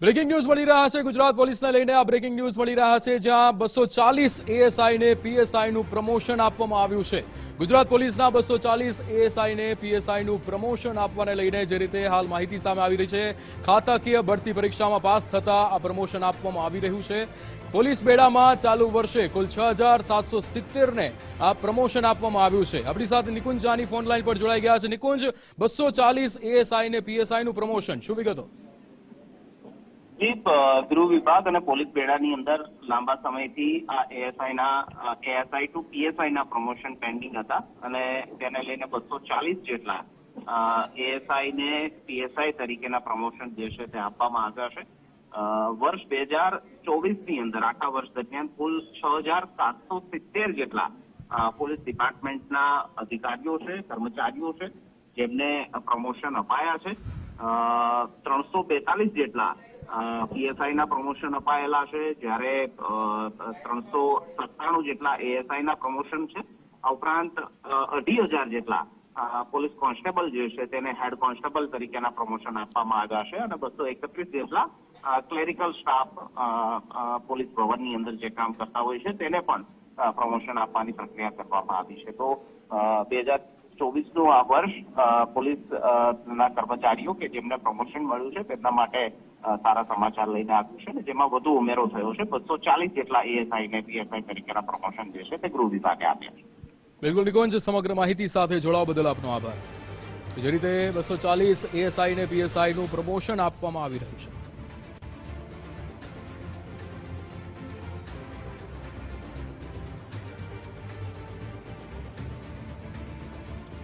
Breaking news મળી રહ્યા છે. ગુજરાત પોલીસને લઈને આ બ્રેકિંગ ન્યૂઝ મળી રહ્યા છે, જ્યાં બસો ચાલીસ એએસઆઈને પીએસઆઈનું પ્રમોશન આપવામાં આવ્યું છે. ગુજરાત પોલીસના બસો ચાલીસ એએસઆઈને પીએસઆઈનું પ્રમોશન આપવાને લઈને જે રીતે હાલ માહિતી સામે આવી રહી છે, ખાતાકીય ભરતી પરીક્ષામાં પાસ થતા આ પ્રમોશન આપવામાં આવી રહ્યું છે. પોલીસ બેડામાં ચાલુ વર્ષે કુલ છ હજાર સાતસો સિત્તેરને આ પ્રમોશન આપવામાં આવ્યું છે. આપણી સાથે નિકુંજ જાની ફોન લાઈન પર જોડાઈ ગયા છે. નિકુંજ, બસો ચાલીસ એએસઆઈ ને પીએસઆઈ નું પ્રમોશન શું વિગતો? જી ગૃહ વિભાગ અને પોલીસ બેડાની અંદર લાંબા સમયથી આ એએસઆઈ ના એએસઆઈ ટુ પીએસઆઈ ના પ્રમોશન પેન્ડિંગ હતા અને તેને લઈને બસો ચાલીસ જેટલા એએસઆઈ ને પીએસઆઈ તરીકેના પ્રમોશન જે છે તે આપવામાં આવ્યા છે. વર્ષ બે હજાર ચોવીસની અંદર, આખા વર્ષ દરમિયાન કુલ છ હજાર સાતસો સિત્તેર જેટલા પોલીસ ડિપાર્ટમેન્ટના અધિકારીઓ છે, કર્મચારીઓ છે, જેમને પ્રમોશન અપાયા છે. ત્રણસો બેતાલીસ જેટલા પીએસઆઈ ના પ્રમોશન અપાયેલા છે. જ્યારે ત્રણસો સત્તાણું જેટલા એએસઆઈ ના પ્રમોશન છે, આ ઉપરાંત અઢી હજાર જેટલા પોલીસ કોન્સ્ટેબલ જે છે, તેને હેડ કોન્સ્ટેબલ તરીકેના પ્રમોશન આપવામાં આવ્યા છે અને બસો એકત્રીસ જેટલા ક્લેરિકલ સ્ટાફ પોલીસ ભવનની અંદર જે કામ કરતા હોય છે, તેને પણ પ્રમોશન આપવાની પ્રક્રિયા કરવામાં આવી છે. તો બે હજાર ચોવીસનું આ વર્ષ પોલીસ ના કર્મચારીઓ કે જેમને પ્રમોશન મળ્યું છે, તેમના માટે સારા સમાચાર લઈને આવ્યું છે ને, જેમાં વધુ ઉમેરો થયો છે. બસો ચાલીસ જેટલા એએસઆઈ ને પીએસઆઈ તરીકેના પ્રમોશન જે છે તે ગૃહ વિભાગે આપ્યા છે. બિલકુલ, નિકુંજ, સમગ્ર માહિતી સાથે જોડાવા બદલ આપનો આભાર. જે રીતે બસો ચાલીસ એએસઆઈ ને પીએસઆઈ નું પ્રમોશન આપવામાં આવી રહ્યું છે.